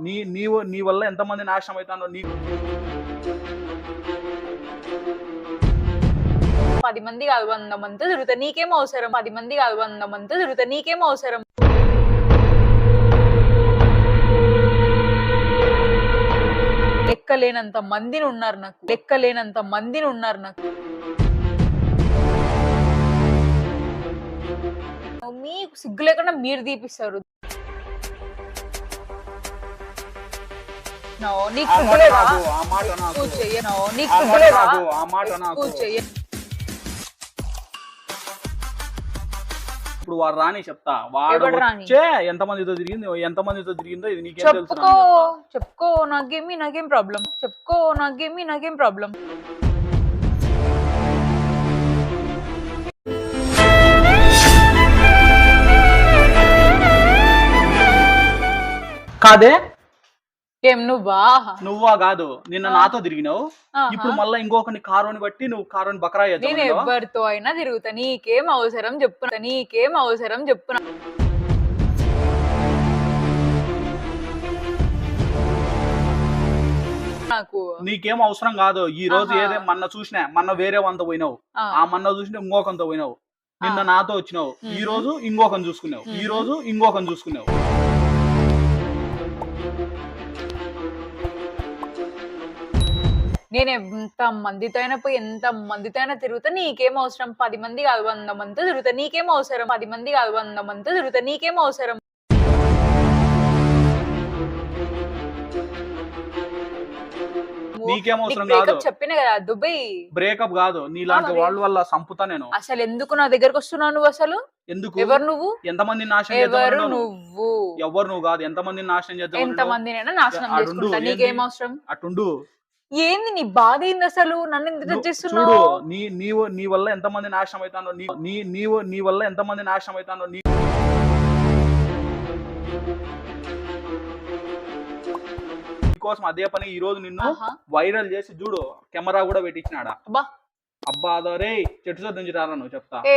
నీ నీ నీ వల్ల ఎంతమంది నాశనం అవుతానో నీ పది మంది కాదు వంద మంది తిరుగుతా నీకేం అవసరం? పది మంది కాదు వంద మంది తిరుగుతా నీకేం అవసరం? లెక్కలేనంత మందిని ఉన్నారు నాకు. లెక్కలేనంత మందిని ఉన్నారు నాకు. మీకు సిగ్గు లేకుండా మీరు తీపిస్తారు No, నీకు ఆ సిగ్గు మాట లేదా? నాకు, ఆ మాట నాకు. ఎక్కువ చెయ్య. No, నీకు ఆ సిగ్గు మాట లేదా? నాకు, ఆ మాట నాకు. ఎక్కువ చెయ్య. ఇప్పుడు వాడు రాని చెప్తా వాడు ఎవడు రాని? వచ్చే ఎంతమందితో తిరిగింది ఎంతమందితో తిరిగిందో ఇది నీకేం తెలుసు చెప్పుకో చెప్పుకో నాకేమి నాకేం ప్రాబ్లం చెప్పుకో నాకేమి నాకేం ప్రాబ్లం కాదే ఏం నువ్వా? నువ్వా కాదు. నిన్న. నాతో తిరిగినావు. ఇప్పుడు మళ్ళీ ఇంకొకని కారుని బట్టి నువ్వు కారుని బకరా నేను ఎవరితో అయినా తిరుగుతా. నీకేం అవసరం చెప్పున నీకేం అవసరం చెప్పున నాకు. నీకేం అవసరం కాదు. ఈ రోజు. ఏదే మొన్న చూసినా మొన్న వేరే వంత పోయినావు. ఆ, మొన్న చూసిన ఇంకొకంత పోయినావు. నిన్న. నాతో వచ్చినావు. ఈ. రోజు ఇంకొకని చూసుకున్నావు. ఈ. రోజు ఇంకొకని చూసుకున్నావు. నేను ఎంత మందితో అయినా పోయి ఎంత మందితో అయినా తిరుగుతా నీకేం అవసరం? పది మంది కాదు వంద మందితో తిరుగుతా నీకేం అవసరం? పది మంది కాదు వంద మందితో తిరుగుతా నీకేం అవసరం? చెప్పిన కదా దుబాయ్. బ్రేకప్ కాదు. నీలాంటి. వాళ్ళ వల్ల సంపుతా నేను. అసలు ఎందుకు నా దగ్గరకు వస్తున్నావు నువ్వు అసలు? ఎందుకు? ఎవరు నువ్వు? ఎంతమంది నాశనం ఎవరు నువ్వు? ఎవరు నువ్వు కాదు. ఎంతమంది నాశనం చేద్దాం ఎంత మందినైనా నాశనం చేసుకుంటా నీకేం? అవసరం? అటుండు. ఏంది నీ బాధ ఏంది అసలు? నన్ను ఎందుకు చేస్తున్నావు చూడు నీ నీవు నీ వల్ల ఎంతమంది నాశనం అవుతానో నీ నీ నీవు నీ వల్ల ఎంతమంది నాశనం అవుతానో నీ కోసం అదే పని ఈ రోజు నిన్ను. వైరల్ చేసి చూడు కెమెరా కూడా పెట్టించినాడా? అబ్బా అదరే చెట్టు సొద్దు నుంచి రారా నువ్వు చెప్తా. ఏ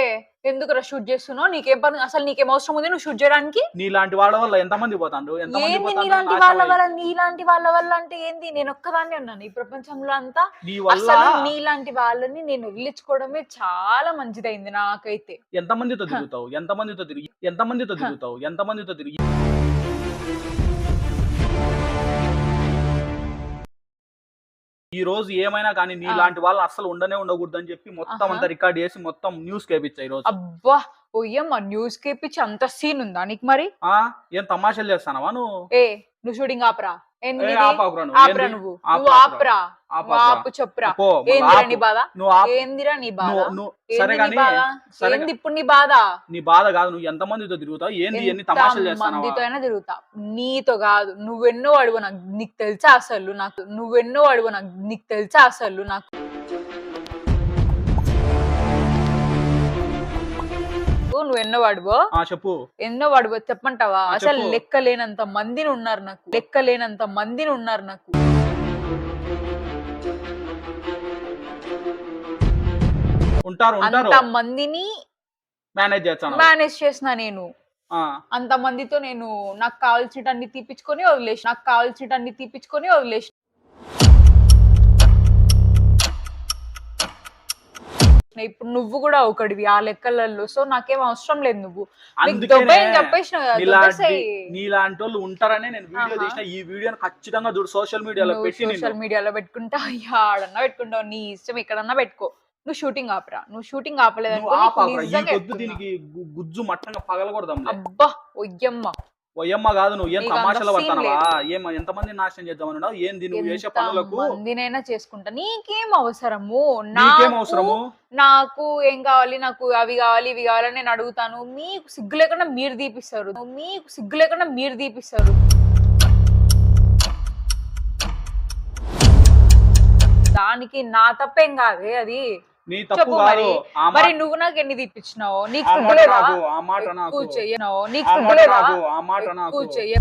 ఎందుకు షూట్ చేస్తున్నావు? నీకేం పని అసలు నీకేం అవసరం ఉంది? నువ్వు షూట్ చేయడానికి? నీలాంటి వాళ్ళ వల్ల ఎంతమంది పోతాండ్రు? ఎంతమంది ఏంది పోతాండ్రు? నీలాంటి నాశనం వాళ్ళ అయ్యి. వల్ల నీలాంటి వాళ్ళ వల్ల అంటే ఏంది? నేను ఒక్కదాన్నే ఉన్నాను. ఈ ప్రపంచంలో అంతా నీ వల్ల అసలు నీలాంటి వాళ్ళని నేను వదిలించుకోవడమే చాలా మంచిదైంది నాకైతే. ఎంతమందితో తిరుగుతావు? ఎంతమందితో తిరిగి ఎంతమందితో తిరుగుతావు? ఎంతమందితో తిరిగి ఈ రోజు ఏమైనా కానీ నీలాంటి వాళ్ళు అసలు ఉండనే ఉండకూడదు అని చెప్పి మొత్తం. అంతా రికార్డ్ చేసి మొత్తం న్యూస్ కేపించా ఈ రోజు? అబ్బా! పోయమ్మ న్యూస్ కేపించి అంత సీన్ ఉందా నీకు మరి? ఆ? ఏం తమాషాలు చేస్తానవా నువ్వు? ఏ నువ్వు షూటింగ్ ఆపరా. నువ్వు. ఇప్పుడు నీ బాధ? నీ బాధ కాదు. తిరుగుతావు? ఏంది? ఎన్ని తమాషాలు మందితో అయినా తిరుగుతా. నీతో కాదు. నువ్వెన్నో అడుగు నాకు నీకు తెలుసా అసలు నాకు? నువ్వెన్నో అడుగు నాకు నీకు తెలుసా అసలు నాకు? నువ్వు ఎన్నో వాడువో ఆ చెప్పు. ఎన్నో వాడువో చెప్పమంటావా? ఆ, అసలు. లెక్క లేనంత మందిని ఉన్నారు నాకు. లెక్క లేనంత మందిని ఉన్నారు నాకు. ఉంటారు అంత మందిని మేనేజ్ చేస్తాను. మేనేజ్ చేసిన నేను. అంత మందితో నేను నాకు కావాల్సినన్ని తీపిచ్చుకొని వదిలేసి నాకు కావాల్సినన్ని తీపిచ్చుకొని వదిలేసి ఇప్పుడు నువ్వు కూడా ఒకటివి ఆ లెక్కలలో సో నాకేం అవసరం లేదు నువ్వు. నీలాంటి వాళ్ళు ఉంటారనే నేను వీడియో. తీసిన. ఈ వీడియోని ఖచ్చితంగా చూడు సోషల్ మీడియాలో పెట్టి సోషల్ మీడియాలో పెట్టుకుంటా. ఆడన్నా పెట్టుకుంటావు. నీ ఇష్టం ఎక్కడన్నా పెట్టుకో. నువ్వు షూటింగ్ ఆపరా. నువ్వు షూటింగ్ ఆపలేదు దీనికి గుజ్జు మట్టంగా పగలకూడదాం అబ్బా ఒయ్యమ్మ. ఓయమ్మ కాదు నువ్వు ఏం తమాషాలు పడతానవా? ఏం ఎంతమంది నాశనం చేద్దామన్నావు ఏంది నువ్వు చేసే పనులకు? మందినైనా చేసుకుంటా. నీకేం అవసరము? నీకేం నాకు- అవసరము? నాకు ఏం కావాలి? నాకు అవి కావాలి ఇవి కావాలని నేను అడుగుతాను. మీకు సిగ్గు లేకుండా మీరు తీపిస్తారు మీకు సిగ్గు లేకుండా మీరు తీపిస్తారు దానికి నా తప్పేం కాదే అది. నీ తప్పు కాదు. మరి నువ్వు నాకు ఎన్ని తీపిచ్చినావు నీకు? నాకు ఆ మాట నాకు ఎక్కువ చెయ్యను నీకు? నాకు ఆ మాట నాకు. చెయ్య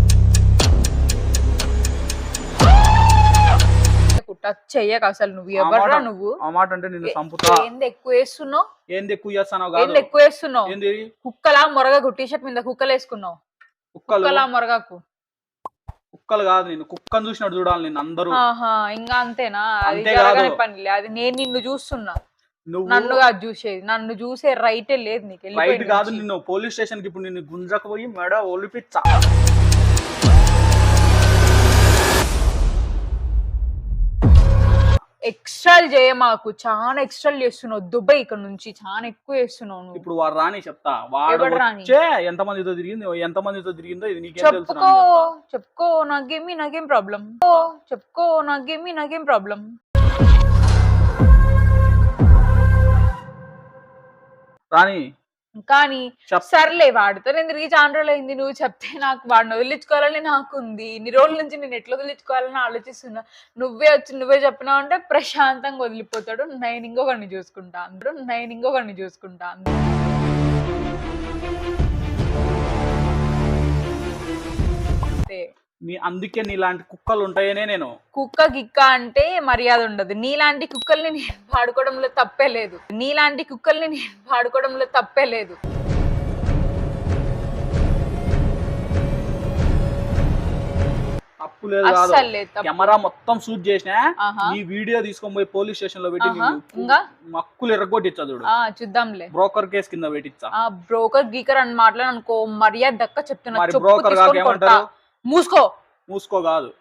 టచ్ చెయ్యక అసలు నువ్వు. మాట- నువ్వు? ఆ మాట అంటే నిన్ను చంపుతా. ఏంది ఎక్కువ వేస్తున్నావు ఏంది ఎక్కువ చేస్తానో కాదు. ఏంది ఎక్కువ వేస్తున్నావు ఏంది? కుక్కలా మొరగకు టీ షర్ట్ మీద కుక్కలు వేసుకున్నావు? కుక్కలు? మొరగకు. కుక్కలు కాదు నేను కుక్కను చూసినట్టు చూడాలి నేను అందరూ. ఆహా ఇంకా అంతేనా? అది. పనిలే. అది నేను నిన్ను చూస్తున్నా. నన్ను కాదు చూసేది. నన్ను చూసే రైటే లేదు నీకు. రైట్ కాదు. నిన్ను. పోలీస్ స్టేషన్కి ఇప్పుడు నిన్ను గుంజకపోయి మెడ ఒలిపిచ్చా. ఎక్స్ట్రాలు చేయమాకు చాలా ఎక్స్ట్రాలు చేస్తున్నావు. దుబాయ్ ఇక్కడ నుంచి చాలా ఎక్కువ చేస్తున్నావు నువ్వు. ఇప్పుడు వాడు రాని చెప్తా. వాడు ఎవడు రాని? వచ్చే ఎంత మందితో తిరిగిందో ఎంత మందితో తిరిగిందో ఇది నీకేం తెలుసు చెప్పుకో చెప్పుకో నాకేమి నాకేం ప్రాబ్లం చెప్పుకో నాకేమి నాకేం ప్రాబ్లం రాని కానీ సర్లే వాడితో నేను చాలా రోజులు అయింది నువ్వు చెప్తే నాకు వాడిని వదిలించుకోవాలని నాకు ఉంది ఇన్ని రోజుల నుంచి నేను ఎట్లా వదిలించుకోవాలని ఆలోచిస్తున్నా. నువ్వే వచ్చి నువ్వే చెప్పినావు అంటే ప్రశాంతంగా వదిలిపోతాడు. నేను ఇంకొకరిని చూసుకుంటా. అందరూ నేను ఇంకొకరిని చూసుకుంటా. అందరూ అంతే. నీ అందుకే నీలాంటి కుక్కలు ఉంటాయనే నేను కుక్క గిక్క అంటే మర్యాద ఉండదు నీలాంటి కుక్కల్ని నేను పాడుకోవడంలో తప్పే లేదు నీలాంటి కుక్కల్ని నేను పాడుకోవడంలో తప్పే లేదు తప్పు లేదు కాదు అస్సలు లేదు తప్పు. కెమెరా మొత్తం షూట్ చేసినా ఆహా. నీ వీడియో తీసుకొని పోయి పోలీస్ స్టేషన్లో పెట్టి ఆహా. నిన్ను ఇంకా? మక్కులు ఎర్రగొట్టించా చూడు ఆ చూద్దాంలే బ్రోకర్ కేసు కింద పెట్టించా ఆ బ్రోకర్ గీకర్ అని మాట్లాడు అనుకో మర్యాద దక్క చెప్తున్నా మరి చెప్పు బ్రోకర్ కాక తీసుకొని కొడతా. ఏమంటారు మూసుకో. మూసుకో కాదు.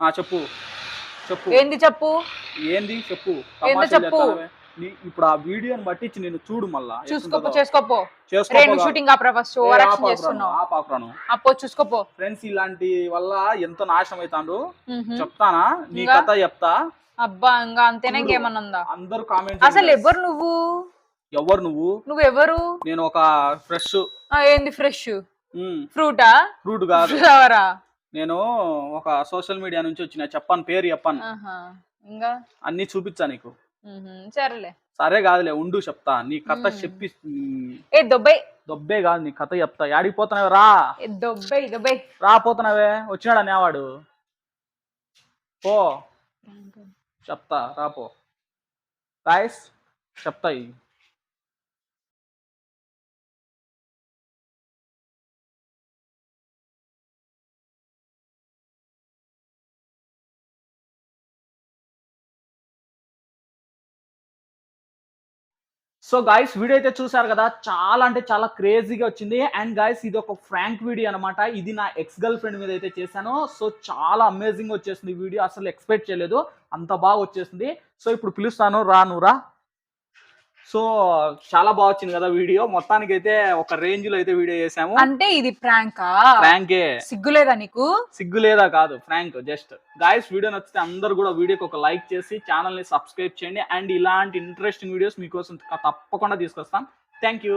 ఆ చెప్పు. చెప్పు. ఏంది చెప్పు? ఏంది? చెప్పు. ఏందో తమాషాలు చెప్పు. నీ- ఇప్పుడు ఆ వీడియోని పట్టించి నేను చూడు మళ్ళా. చూసుకోపో ఎట్లుంటుందో. చేసుకోపో. చేసుకోపో రెండు కాదు. షూటింగ్ ఆపరా ఫస్ట్ ఏ, ఓవర్ యాక్షన్ ఆపాకురాను, చేస్తున్నావు. ఆపాకురాను. అప్పో చూసుకోపో. ఫ్రెండ్స్ ఇలాంటి వల్ల ఎంత నాశనం అవుతాండ్రు మ్హూ. చెప్తానా? నీ ఇంకా? కథ చెప్తా? అబ్బా ఇంకా అంతేనా చూడు. ఇంకేమన్నా ఉందా? అందరూ కామెంట్ అసలు ఎవరు నువ్వు? ఎవరు నువ్వు? నువ్వెవరు నేను ఒక ఫ్రెష్. ఆ, ఏంది ఫ్రెష్? ఫ్రూటా? ఫ్రూట్ కాదు. ఫ్లవరా? నేను ఒక సోషల్ మీడియా నుంచి వచ్చిన చెప్పాను పేరు చెప్పాను. ఇంకా? అన్ని చూపించా నీకు. సరేలే. సరే కాదులే ఉండు చెప్తా. నీ కథ. చెప్పి ఏ దొబ్బై? దొబ్బే కాదు నీ కథ చెప్తా. యాడికి పోతున్నావే? రా. ఏ దొబ్బై దొబ్బై. రా పోతున్నావే. వచ్చినాడు అనేవాడు పో. చెప్తా రాపో గాయస్ చెప్తా సో గాయస్ వీడియో అయితే చూసారు కదా చాలా అంటే చాలా క్రేజీగా వచ్చింది. అండ్ గాయస్ ఇది ఒక ఫ్రాంక్ వీడియో అనమాట ఇది నా ఎక్స్ గర్ల్ ఫ్రెండ్ మీద అయితే చేశాను. సో చాలా అమేజింగ్ వచ్చేసింది ఈ వీడియో అసలు ఎక్స్పెక్ట్ చేయలేదు. అంత బాగా వచ్చేసింది. సో ఇప్పుడు పిలుస్తాను. రా నువ్వు రా. సో చాలా బాగా వచ్చింది కదా వీడియో. మొత్తానికి అయితే ఒక రేంజ్లో అయితే వీడియో చేసాము. అంటే ఇది ప్రాంకా? ఫ్రాంకే సిగ్గులేదా నీకు? సిగ్గు లేదా కాదు ఫ్రాంక్ జస్ట్. గాయస్ వీడియో నచ్చితే అందరూ కూడా వీడియోకి ఒక లైక్ చేసి ఛానల్ని సబ్స్క్రైబ్ చేయండి. అండ్ ఇలాంటి ఇంట్రెస్టింగ్ వీడియోస్ మీకోసం తప్పకుండా తీసుకొస్తాం. Thank you